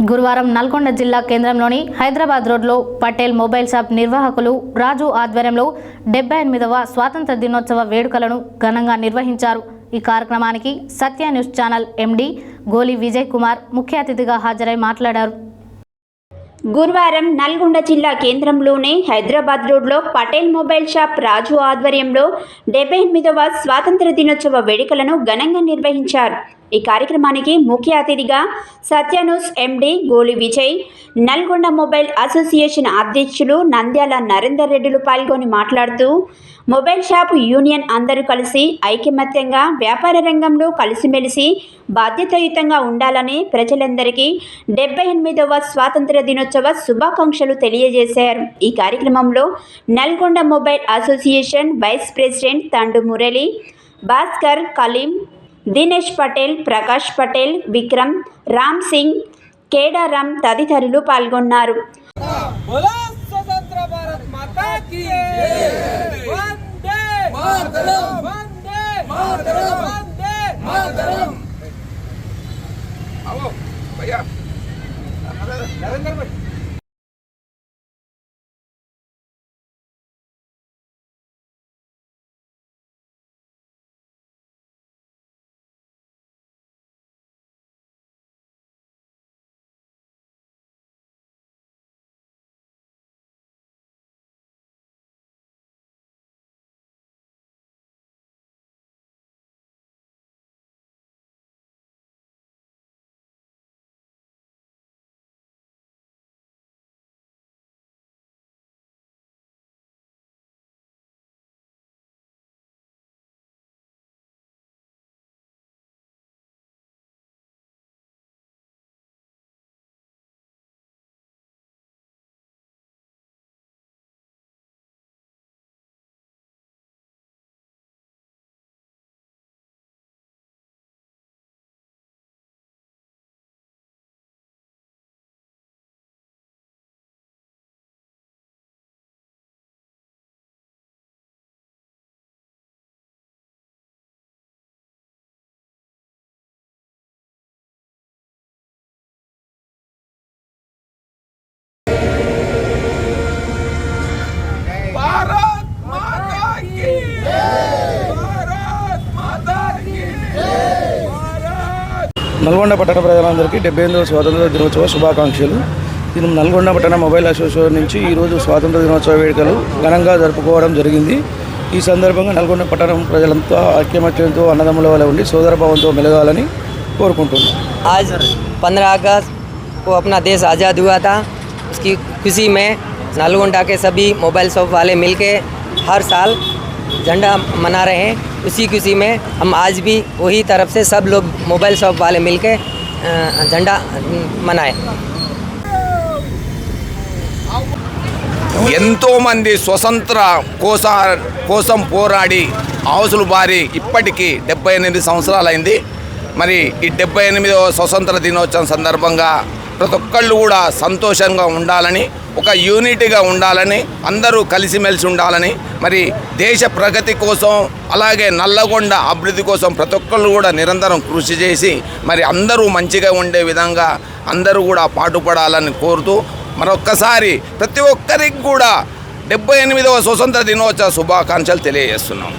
గురువారం నల్గొండ జిల్లా కేంద్రంలోని హైదరాబాద్ రోడ్లో పటేల్ మొబైల్ షాప్ నిర్వాహకులు రాజు ఆధ్వర్యంలో డెబ్బై ఎనిమిదవ స్వాతంత్ర దినోత్సవ వేడుకలను ఘనంగా నిర్వహించారు. ఈ కార్యక్రమానికి సత్య న్యూస్ ఛానల్ ఎండి గోలి విజయ్ కుమార్ ముఖ్య అతిథిగా హాజరై మాట్లాడారు. గురువారం నల్గొండ జిల్లా కేంద్రంలోని హైదరాబాద్ రోడ్లో పటేల్ మొబైల్ షాప్ రాజు ఆధ్వర్యంలో డెబ్బై ఎనిమిదవ స్వాతంత్ర దినోత్సవ వేడుకలను ఘనంగా నిర్వహించారు. ఈ కార్యక్రమానికి ముఖ్య అతిథిగా సత్యనూస్ ఎండి గోలి విజయ్ నల్గొండ మొబైల్ అసోసియేషన్ అధ్యక్షులు నంద్యాల నరేందర్ రెడ్డిలు పాల్గొని మాట్లాడుతూ మొబైల్ షాప్ యూనియన్ అందరూ కలిసి ఐకమత్యంగా వ్యాపార రంగంలో కలిసిమెలిసి బాధ్యతాయుతంగా ఉండాలని ప్రజలందరికీ డెబ్బై ఎనిమిదవ స్వాతంత్ర దినోత్సవ శుభాకాంక్షలు తెలియజేశారు. ఈ కార్యక్రమంలో Nalgonda mobile association vice president Thandu Murali Bhaskar Kaleem Dinesh Patel Prakash Patel Vikram Ram Singh Kedaram తదితరులు పాల్గొన్నారు. बोला నల్గొండ పట్టణ ప్రజలందరికీ డెబ్బై ఎనిమిదవ స్వాతంత్ర దినోత్సవ శుభాకాంక్షలు ఇది నల్గొండ పట్టణ మొబైల్ అసోసియేషన్ నుంచి ఈరోజు స్వాతంత్ర దినోత్సవ వేడుకలు ఘనంగా జరుపుకోవడం జరిగింది ఈ సందర్భంగా నల్గొండ పట్టణం ప్రజలంతా ఐక్యమత్యంతో అన్నదమ్ముల వల్ల ఉండి సోదరభావంతో మెలగాలని కోరుకుంటున్నాం आज 15 अगस्त को अपना देश आज़ाद हुआ था उसकी खुशी में नालगोंडा के सभी मोबाइल शॉप वाले मिलके हर साल झंडा मना रहे हैं उसी खुशी में हम आज भी वही तरफ से सब लोग मोबाइल शॉप वाले मिलके अ, झंडा अ, मनाएं ఎంతో మంది స్వతంత్ర కోస కోసం పోరాడి ఆవుసులు బారి ఇప్పటికీ డెబ్బై ఎనిమిది సంవత్సరాలైంది మరి ఈ డెబ్బై ఎనిమిదవ స్వతంత్ర దినోత్సవం సందర్భంగా ప్రతి ఒక్కళ్ళు కూడా సంతోషంగా ఉండాలని ఒక యూనిటీగా ఉండాలని అందరూ కలిసిమెలిసి ఉండాలని మరి దేశ ప్రగతి కోసం అలాగే నల్లగొండ అభివృద్ధి కోసం ప్రతి ఒక్కళ్ళు కూడా నిరంతరం కృషి చేసి మరి అందరూ మంచిగా ఉండే విధంగా అందరూ కూడా పాటుపడాలని కోరుతూ మరొక్కసారి ప్రతి ఒక్కరికి కూడా డెబ్బై ఎనిమిదవ స్వతంత్ర దినోత్సవ శుభాకాంక్షలు తెలియజేస్తున్నాం.